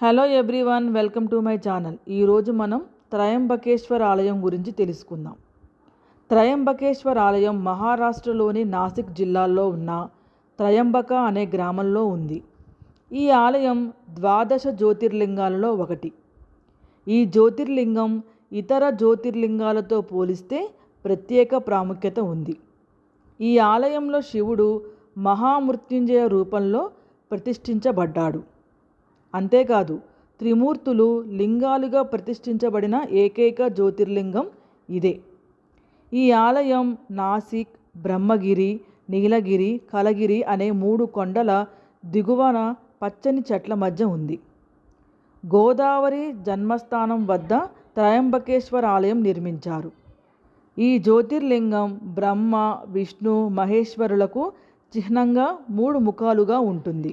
Hello everyone welcome to my channel. ఈరోజు మనం త్రయంబకేశ్వర్ ఆలయం గురించి తెలుసుకుందాం. త్రయంబకేశ్వర్ ఆలయం మహారాష్ట్రలోని నాసిక్ జిల్లాలో ఉన్న త్రయంబక అనే గ్రామంలో ఉంది. ఈ ఆలయం ద్వాదశ జ్యోతిర్లింగాలలో ఒకటి. ఈ జ్యోతిర్లింగం ఇతర జ్యోతిర్లింగాలతో పోలిస్తే ప్రత్యేక ప్రాముఖ్యత ఉంది. ఈ ఆలయంలో శివుడు మహామృత్యుంజయ రూపంలో ప్రతిష్ఠించబడ్డాడు. అంతేకాదు త్రిమూర్తులు లింగాలుగా ప్రతిష్ఠించబడిన ఏకైక జ్యోతిర్లింగం ఇదే. ఈ ఆలయం నాసిక్ బ్రహ్మగిరి నీలగిరి కలగిరి అనే మూడు కొండల దిగువన పచ్చని చెట్ల మధ్య ఉంది. గోదావరి జన్మస్థానం వద్ద త్రయంబకేశ్వర ఆలయం నిర్మించారు. ఈ జ్యోతిర్లింగం బ్రహ్మ విష్ణు మహేశ్వరులకు చిహ్నంగా మూడు ముఖాలుగా ఉంటుంది.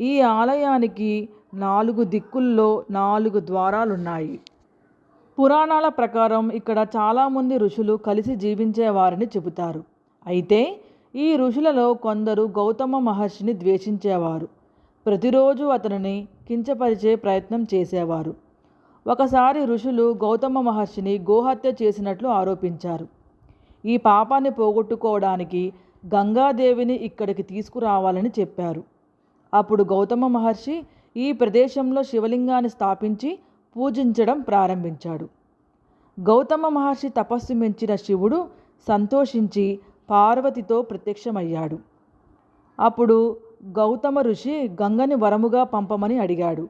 ఈ ఆలయానికి నాలుగు దిక్కుల్లో నాలుగు ద్వారాలున్నాయి. పురాణాల ప్రకారం ఇక్కడ చాలామంది ఋషులు కలిసి జీవించేవారని చెబుతారు. అయితే ఈ ఋషులలో కొందరు గౌతమ మహర్షిని ద్వేషించేవారు. ప్రతిరోజు అతనిని కించపరిచే ప్రయత్నం చేసేవారు. ఒకసారి ఋషులు గౌతమ మహర్షిని గోహత్య చేసినట్లు ఆరోపించారు. ఈ పాపాన్ని పోగొట్టుకోవడానికి గంగాదేవిని ఇక్కడికి తీసుకురావాలని చెప్పారు. అప్పుడు గౌతమ మహర్షి ఈ ప్రదేశంలో శివలింగాన్ని స్థాపించి పూజించడం ప్రారంభించాడు. గౌతమ మహర్షి తపస్సు మెంచిన శివుడు సంతోషించి పార్వతితో ప్రత్యక్షమయ్యాడు. అప్పుడు గౌతమ ఋషి గంగని వరముగా పంపమని అడిగాడు.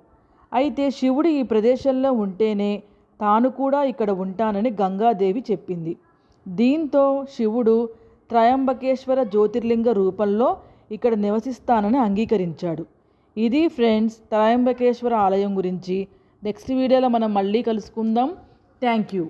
అయితే శివుడు ఈ ప్రదేశంలో ఉంటేనే తాను కూడా ఇక్కడ ఉంటానని గంగాదేవి చెప్పింది. దీంతో శివుడు త్రయంబకేశ్వర జ్యోతిర్లింగ రూపంలో ఇక్కడ నివసిస్తానని అంగీకరించాడు. ఇది ఫ్రెండ్స్ త్రయంబకేశ్వర ఆలయం గురించి. నెక్స్ట్ వీడియోలో మనం మళ్ళీ కలుసుకుందాం. Thank you.